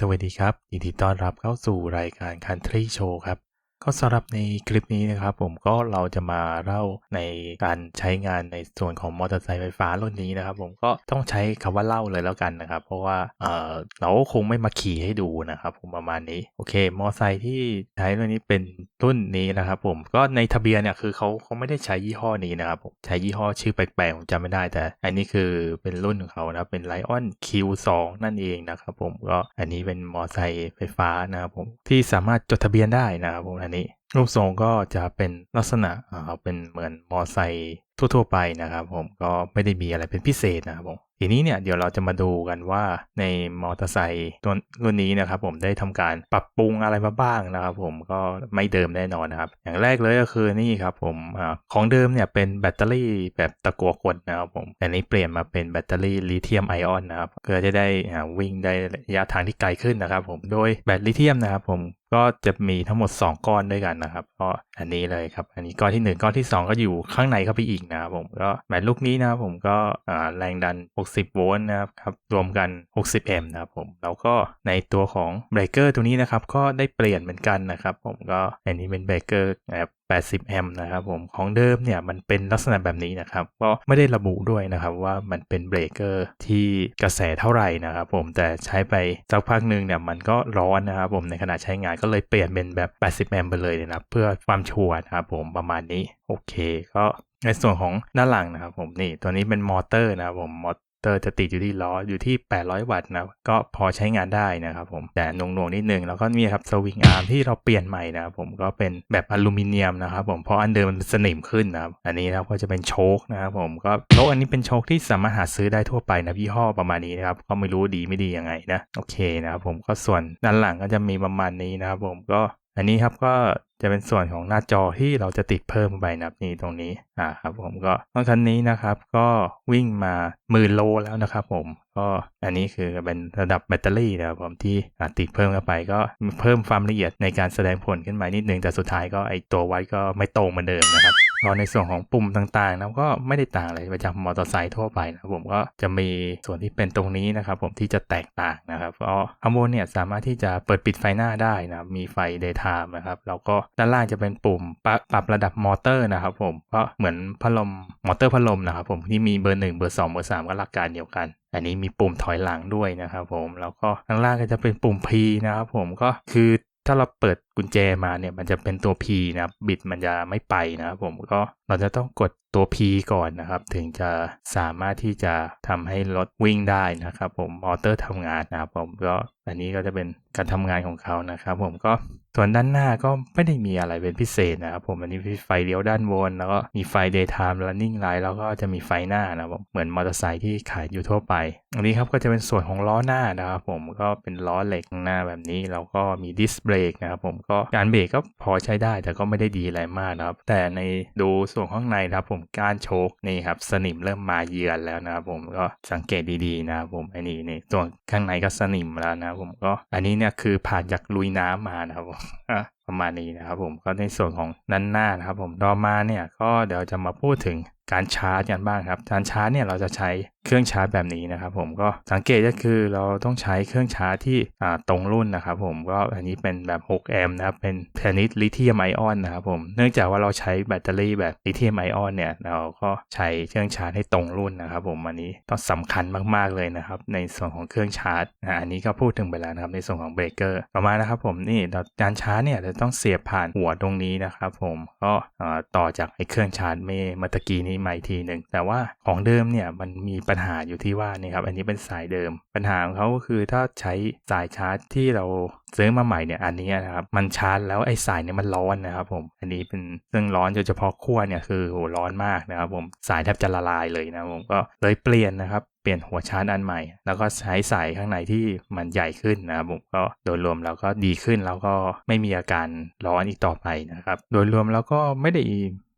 สวัสดีครับยินดีต้อนรับเข้าสู่รายการ Country Show ครับ ก็สำหรับในคลิปนี้นะครับผมก็เราจะมาเล่าในการใช้งานในส่วนของมอเตอร์ไซค์ไฟฟ้ารุ่นนี้นะครับผมก็ต้องใช้คำว่าเล่าเลยแล้วกันนะครับ เพราะว่าเออเราก็คงไม่มาขี่ให้ดูนะครับผมประมาณนี้โอเค มอเตอร์ไซค์ที่ใช้รุ่นนี้เป็นรุ่นนี้นะครับผมก็ในทะเบียนเนี่ยคือเขาเขาไม่ได้ใช้ยี่ห้อนี้นะครับผมใช้ยี่ห้อชื่อแปลกๆผมจำไม่ได้แต่ อันนี้คือเป็นรุ่นของเขานะเป็น Lion Q2 นั่นเองนะครับผมก็อันนี้เป็นมอเตอร์ไซค์ไฟฟ้านะครับผมที่สามารถจดทะเบียนได้นะครับผมอันนี้รูปทรงก็จะเป็นลักษณะเป็นเหมือนมอไซค์ทั่วๆไปนะครับผมก็ไม่ได้มีอะไรเป็นพิเศษนะครับผม ทีนี้เนี่ยเดี๋ยวเราจะมาดูกันว่าในมอเตอร์ไซค์ตัวรุ่นนี้นะครับผมได้ทำการปรับปรุงอะไรมาบ้างนะครับผมก็ไม่เดิมแน่นอนนะครับ อย่างแรกเลยก็คือนี่ครับผมอของเดิมเนี่ยเป็นแบตเตอรี่แบบตะกัวกดนะครับผมแต่นี้เปลี่ยนมาเป็นแบตเตอรี่ลิเธียมไอออนนะครับเพื่อจะได้อ่าวิ่งได้ระยะทางที่ไกลขึ้นนะครับผมโดยแบตลิเธียมนะครับผมก็จะมีทั้งหมด 2 ก้อนด้วยกันนะครับก็อันนี้เลยครับ อันนี้ก้อนที่ 1 ก้อนที่ 2 ก็อยู่ข้างในเข้าไปอีกนะครับผมก็แบตลูกนี้นะครับผมก็แรงดัน60 โวลต์นะครับครับรวมกัน 60 แอมป์นะครับผมแล้วก็ในตัวของเบรกเกอร์ตัวนี้นะครับก็ได้เปลี่ยนเหมือนกันนะครับผมก็อันนี้เป็นเบรกเกอร์แบบ80 แอมป์นะครับผมของเดิมเนี่ยมันเป็นลักษณะแบบนี้นะครับก็ไม่ได้ระบุด้วยนะครับว่ามันเป็นเบรกเกอร์ที่กระแสเท่าไหร่นะครับผมแต่ใช้ไปสักพักหนึ่งเนี่ยมันก็ร้อนนะครับผมในขณะใช้งานก็เลยเปลี่ยนเป็นแบบ 80 แอมป์ไปเลยนะครับเพื่อความชัวร์นะครับผมประมาณนี้โอเคก็ในส่วนของด้านหลังนะครับผมนี่ตัวนี้เป็นมอเตอร์นะครับผมมอเตอร์จะติดอยู่ที่ล้ออยู่ที่ 800 วัตต์นะก็พอใช้งานได้นะครับผมแต่หน่วงๆนิดนึงแล้วก็มีครับสวิงอาร์มที่เราเปลี่ยนใหม่นะครับผมก็เป็นแบบอลูมิเนียมนะครับผมเพราะอันเดิมมันสนิมขึ้นนะครับอันนี้นะครับก็จะเป็นโชคนะครับผมก็โชคอันนี้เป็นโชคที่สามารถหาซื้อได้ทั่วไปนะยี่ห้อประมาณนี้นะครับก็ไม่รู้ดีไม่ดียังไงนะโอเคนะครับผมก็ส่วนด้านหลังก็จะมีประมาณนี้นะครับผมก็อันนี้ครับก็ จะเป็นส่วนของหน้าจอที่เราจะติดเพิ่มไปนะครับนี่ตรงนี้อ่าครับผมก็รถคันนี้นะครับก็วิ่งมาหมื่นโลแล้วนะครับผม ก็อันนี้คือเป็นระดับแบตเตอรี่นะครับผมที่ติดเพิ่มเข้าไปก็เพิ่มความละเอียดในการแสดงผลขึ้นมานิดนึง แต่สุดท้ายก็ไอตัววัดก็ไม่ตรงเหมือนเดิมนะครับก็ในส่วนของปุ่มต่างๆนะก็ไม่ได้ต่างอะไรไปจากมอเตอร์ไซค์ทั่วไปนะครับผมก็จะมีส่วนที่เป็นตรงนี้นะครับผมที่จะแตกต่างนะครับก็อัมโมเนี่ยสามารถที่จะเปิดปิดไฟหน้าได้นะมีไฟ daytime นะครับแล้วก็ด้านล่างจะเป็นปุ่มปรับปรับระดับมอเตอร์นะครับผมก็เหมือนพัดลมมอเตอร์พัดลมนะครับผมที่มีเบอร์หนึ่งเบอร์สองเบอร์สามก็หลักการเดียวกัน อันนี้มีปุ่มถอยหลังด้วยนะครับผมแล้วก็ข้างล่างก็จะเป็นปุ่ม P นะครับผมก็คือถ้าเราเปิดกุญแจมาเนี่ยมันจะเป็นตัว P นะครับบิดมันจะไม่ไปนะครับผมก็เราจะต้องกดตัว P ก่อนนะครับ ถึงจะสามารถที่จะทำให้รถวิ่งได้นะครับ ผมมอเตอร์ทำงานนะครับผมก็อันนี้ก็จะเป็นการทำงานของเขานะครับ ผมก็ ส่วนด้านหน้าก็ไม่ได้มีอะไรเป็นพิเศษนะครับผมอันนี้ไฟเลี้ยวด้านบนแล้วก็มีไฟ daytime running light แล้วก็จะมีไฟหน้านะครับเหมือนมอเตอร์ไซค์ที่ขายอยู่ทั่วไป อันนี้ครับก็จะเป็นส่วนของล้อหน้านะครับผมก็เป็นล้อเหล็กหน้าแบบนี้แล้วก็มีดิสเบรกนะครับผมก็การเบรกก็พอใช้ได้แต่ก็ไม่ได้ดีอะไรมากนะครับแต่ในดูส่วนข้างในนะครับผมการโชคนี่ครับสนิมเริ่มมาเยือนแล้วนะครับผมก็สังเกตดีๆนะครับผมอันนี้นี่ส่วนข้างในก็สนิมแล้วนะครับผมก็อันนี้เนี่ยคือผ่านจากลุยน้ำมานะครับผมประมาณนี้นะครับผมก็ในส่วนของนั้นหน้านะครับผมต่อมาเนี่ยก็เดี๋ยวจะมาพูดถึงการชาร์จกันบ้างครับ การชาร์จเนี่ยเราจะใช้ เครื่องชาร์จแบบนี้นะครับผมก็สังเกตก็คือเราต้องใช้เครื่องชาร์จที่ตรงรุ่นนะครับผมก็อันนี้เป็นแบบ 6 แอมป์นะครับเป็นชนิดลิเธียมไอออนนะครับผมเนื่องจากว่าเราใช้แบตเตอรี่แบบลิเธียมไอออนเนี่ยเราก็ใช้เครื่องชาร์จให้ตรงรุ่นนะครับผมอันนี้ต้องสำคัญมากๆเลยนะครับในส่วนของเครื่องชาร์จอันนี้ก็พูดถึงไปแล้วนะครับในส่วนของเบรกเกอร์ต่อมานะครับผมนี่การชาร์จเนี่ยเราต้องเสียบผ่านหัวตรงนี้นะครับผมก็ต่อจากไอ้เครื่องชาร์จเมื่อกี้นี้ใหม่ทีหนึ่งแต่ว่าของเดิมเนี่ยมันมีปัญญหาอยู่ที่ว่านี่ครับอันนี้เป็นสายเดิม ปัญหาของเขาก็คือถ้าใช้สายชาร์จที่เราซื้อมาใหม่เนี่ยอันนี้นะครับมันชาร์จแล้วไอ้สายเนี่ยมันร้อนนะครับผมอันนี้เป็นซึ่งร้อนโดยเฉพาะขั้วเนี่ยคือโหร้อนมากนะครับผมสายแทบจะละลายเลยนะผมก็เลยเปลี่ยนนะครับเปลี่ยนหัวชาร์จอันใหม่ แล้วก็ใช้สายข้างในที่มันใหญ่ขึ้นนะครับผมก็โดยรวมแล้วก็ดีขึ้นแล้วก็ไม่มีอาการร้อนอีกต่อไปนะครับโดยรวมแล้วก็ไม่ได้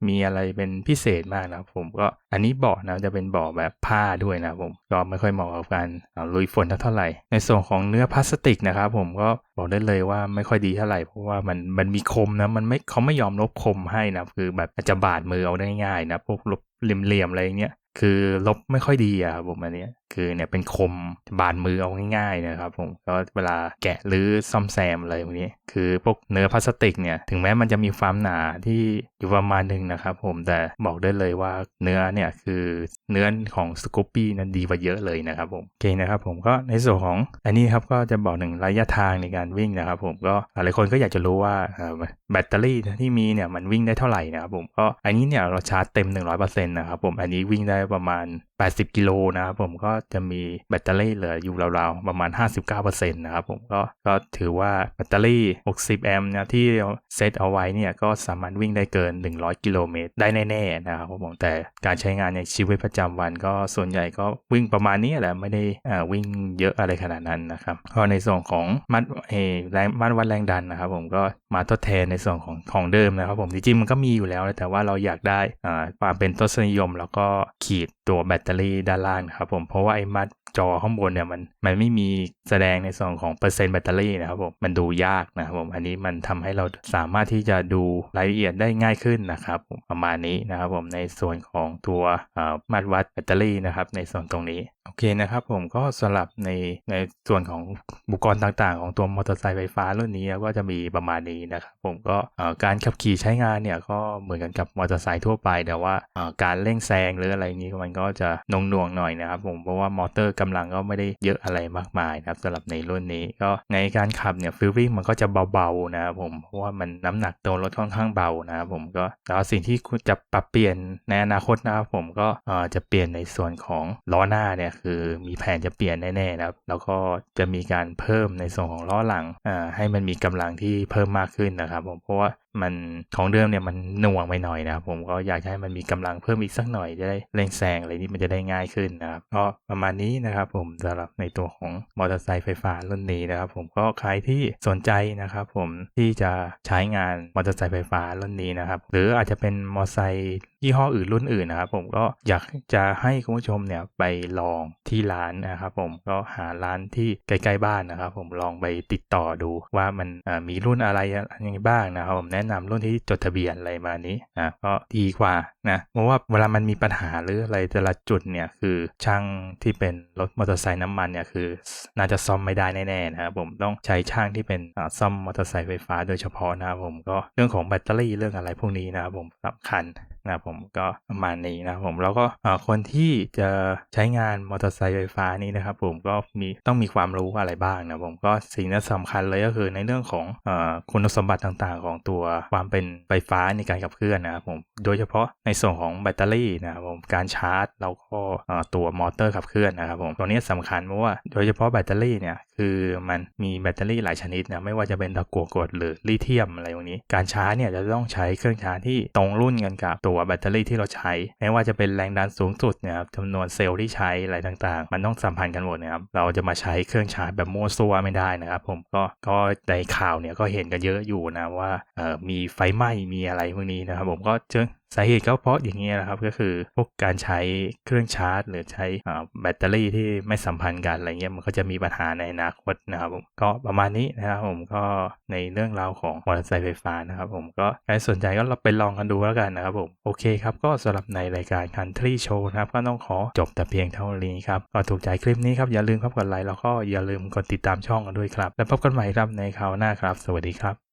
มีอะไรเป็นพิเศษมากนะผมก็อันนี้เบาะนะจะเป็นเบาะแบบผ้าด้วยนะผมก็ไม่ค่อยเหมาะกับการลุยฝนเท่าไหร่ ในส่วนของเนื้อพลาสติกนะครับผมก็บอกได้เลยว่าไม่ค่อยดีเท่าไหร่เพราะว่ามันมันมีคมนะมันไม่เขาไม่ยอมลบคมให้นะคือแบบจะบาดมือเอาได้ง่ายนะพวกลบเหลี่ยมๆอะไรเงี้ยคือลบไม่ค่อยดีอะครับผมอันนี้ คือเนี่ยเป็นคมบาดมือเอาง่ายๆนะครับผมก็เวลาแกะหรือซ่อมแซมอะไรพวกนี้ คือพวกเนื้อพลาสติกเนี่ยถึงแม้มันจะมีความหนาที่อยู่ประมาณหนึ่งนะครับผมแต่บอกได้เลยว่าเนื้อเนี่ยคือเนื้อของสกูปปี้นั้นดีกว่าเยอะเลยนะครับผมโอเคนะครับผมก็ในส่วนของอันนี้ครับก็จะบอกหนึ่งระยะทางในการวิ่งนะครับผมก็หลายคนก็อยากจะรู้ว่าแบตเตอรี่ที่มีเนี่ยมันวิ่งได้เท่าไหร่นะครับผมก็อันนี้เนี่ยเราชาร์จเต็ม 100%นะครับผมอันนี้วิ่งได้ประมาณ 80 กิโลนะครับผมก็จะมีแบตเตอรี่เหลืออยู่ราวๆประมาณ 59%นะครับผมก็ก็ถือว่าแบตเตอรี่ 60 แอมป์นะที่เซตเอาไว้เนี่ยก็สามารถวิ่งได้เกิน 100 กิโลเมตรได้แน่ๆนะครับผมแต่การใช้งานในชีวิตประจำวัน ก็ส่วนใหญ่ก็วิ่งประมาณนี้แหละไม่ได้อ่าวิ่งเยอะอะไรขนาดนั้นนะครับก็ในส่วนของมัดเอแรงมัดวัดแรงดันนะครับผมก็มาทดแทนในส่วนของของเดิมนะครับผมจริงๆมันก็มีอยู่แล้วแต่ว่าเราอยากได้อ่าความเป็นทศนิยม แล้วก็ขีดตัวแบตเตอรี่ด้านล่างนะครับผมเพราะว่าไอ้มัดจอข้างบนเนี่ยมันมันไม่มีแสดงในส่วนของเปอร์เซ็นต์แบตเตอรี่นะครับผมมันดูยากนะครับผมอันนี้มันทำให้เราสามารถที่จะดูรายละเอียดได้ง่ายขึ้นนะครับประมาณนี้นะครับผมในส่วนของตัวมาตรวัดแบตเตอรี่นะครับในส่วนตรงนี้ โอเคนะครับผมก็สำหรับในในส่วนของอุปกรณ์ต่างๆ ของตัวมอเตอร์ไซค์ไฟฟ้ารุ่นนี้ก็จะมีประมาณนี้นะครับผมก็การขับขี่ใช้งานเนี่ยก็เหมือนกันกับมอเตอร์ไซค์ทั่วไป แต่ว่าการเร่งแซงหรืออะไรนี้มันก็จะหน่วงหน่อยนะครับผมเพราะว่ามอเตอร์กำลังก็ไม่ได้เยอะอะไรมากมายนะครับสำหรับในรุ่นนี้ก็ในการขับเนี่ยฟิลลิ่งมันก็จะเบาๆนะครับผมเพราะว่ามันน้ำหนักตัวรถค่อนข้างเบานะครับผมก็แล้วสิ่งที่จะปรับเปลี่ยนในอนาคตนะครับผมก็จะเปลี่ยนในส่วนของล้อหน้าเนี่ยคือมีแผนจะเปลี่ยนแน่ๆนะครับ แล้วก็จะมีการเพิ่มในส่วนของล้อหลังอ่าให้มันมีกำลังที่เพิ่มมากขึ้นนะครับผมเพราะว่า มันของเดิมเนี่ยมันหน่วงไปหน่อยนะครับผมก็อยากให้มันมีกำลังเพิ่มอีกสักหน่อยจะได้เร่งแซงอะไรนี้มันจะได้ง่ายขึ้นนะครับก็ประมาณนี้นะครับผมสำหรับในตัวของมอเตอร์ไซค์ไฟฟ้ารุ่นนี้นะครับผมก็ใครที่สนใจนะครับผมที่จะใช้งานมอเตอร์ไซค์ไฟฟ้ารุ่นนี้นะครับหรืออาจจะเป็นมอเตอร์ไซค์ยี่ห้ออื่นรุ่นอื่นนะครับผมก็อยากจะให้คุณผู้ชมเนี่ยไปลองที่ร้านนะครับผมก็หาร้านที่ใกล้ๆบ้านนะครับผมลองไปติดต่อดูว่ามันมีรุ่นอะไรยังไงบ้างนะครับผมแนะนำรุ่นที่จดทะเบียนอะไรมานี้นะก็ดีกว่านะเพราะว่าเวลามันมีปัญหาหรืออะไรแต่ละจุดเนี่ยคือช่างที่เป็นรถมอเตอร์ไซค์น้ำมันเนี่ยคือน่าจะซ่อมไม่ได้แน่ๆนะครับผมต้องใช้ช่างที่เป็นอ่าซ่อมมอเตอร์ไซค์ไฟฟ้าโดยเฉพาะนะครับผมก็เรื่องของแบตเตอรี่เรื่องอะไรพวกนี้นะครับผมสำคัญนะผมก็ประมาณนี้นะผมแล้วก็อ่อคนที่จะใช้งานมอเตอร์ไซค์ไฟฟ้านี้นะครับผมก็มีต้องมีความรู้อะไรบ้างนะผมก็สิ่งที่สำคัญเลยก็คือในเรื่องของอ่อคุณสมบัติต่างๆ ของตัวความเป็นไฟฟ้าในการขับเคลื่อนนะครับผมโดยเฉพาะในส่วนของแบตเตอรี่นะครับผมการชาร์จแล้วก็ตัวมอเตอร์ขับเคลื่อนนะครับผมตัวนี้สำคัญเพราะว่าโดยเฉพาะแบตเตอรี่เนี่ยคือมันมีแบตเตอรี่หลายชนิดนะไม่ว่าจะเป็นตะกั่วกรดหรือลิเธียมอะไรพวกนี้ การชาร์จเนี่ยจะต้องใช้เครื่องชาร์จที่ตรงรุ่นกันกับตัวแบตเตอรี่ที่เราใช้ ไม่ว่าจะเป็นแรงดันสูงสุดนะครับจำนวนเซลล์ที่ใช้อะไรต่างๆ มันต้องสัมพันธ์กันหมดนะครับเราจะมาใช้เครื่องชาร์จแบบมั่วซั่วไม่ได้นะครับผมก็ก็ในข่าวเนี่ยก็เห็นกันเยอะอยู่นะว่ามีไฟไหม้มีอะไรพวกนี้นะครับ ผมก็เจอสาเหตุก็เพราะอย่างนี้ยนะครับก็คือพวกการใช้เครื่องชาร์จ หรือใช้อ่าแบตเตอรี่ที่ไม่สัมพันธ์กันอะไรเงี้ยมันก็จะมีปัญหาในอนาคตนะครับผมก็ประมาณนี้นะครับผมก็ในเรื่องราวของมอเตอร์ไซค์ไฟฟ้านะครับผมก็ใครสนใจก็ไปลองกันดูแล้วกันนะครับผมโอเคครับก็สำหรับในรายการ Country Show นะครับก็ต้องขอจบแต่เพียงเท่านี้ครับก็ถูกใจคลิปนี้ครับอย่าลืมครับกดไลค์แล้วก็อย่าลืมกดติดตามช่องกันด้วยครับแล้วพบกันใหม่ครับในคราวหน้าครับ สวัสดีครับ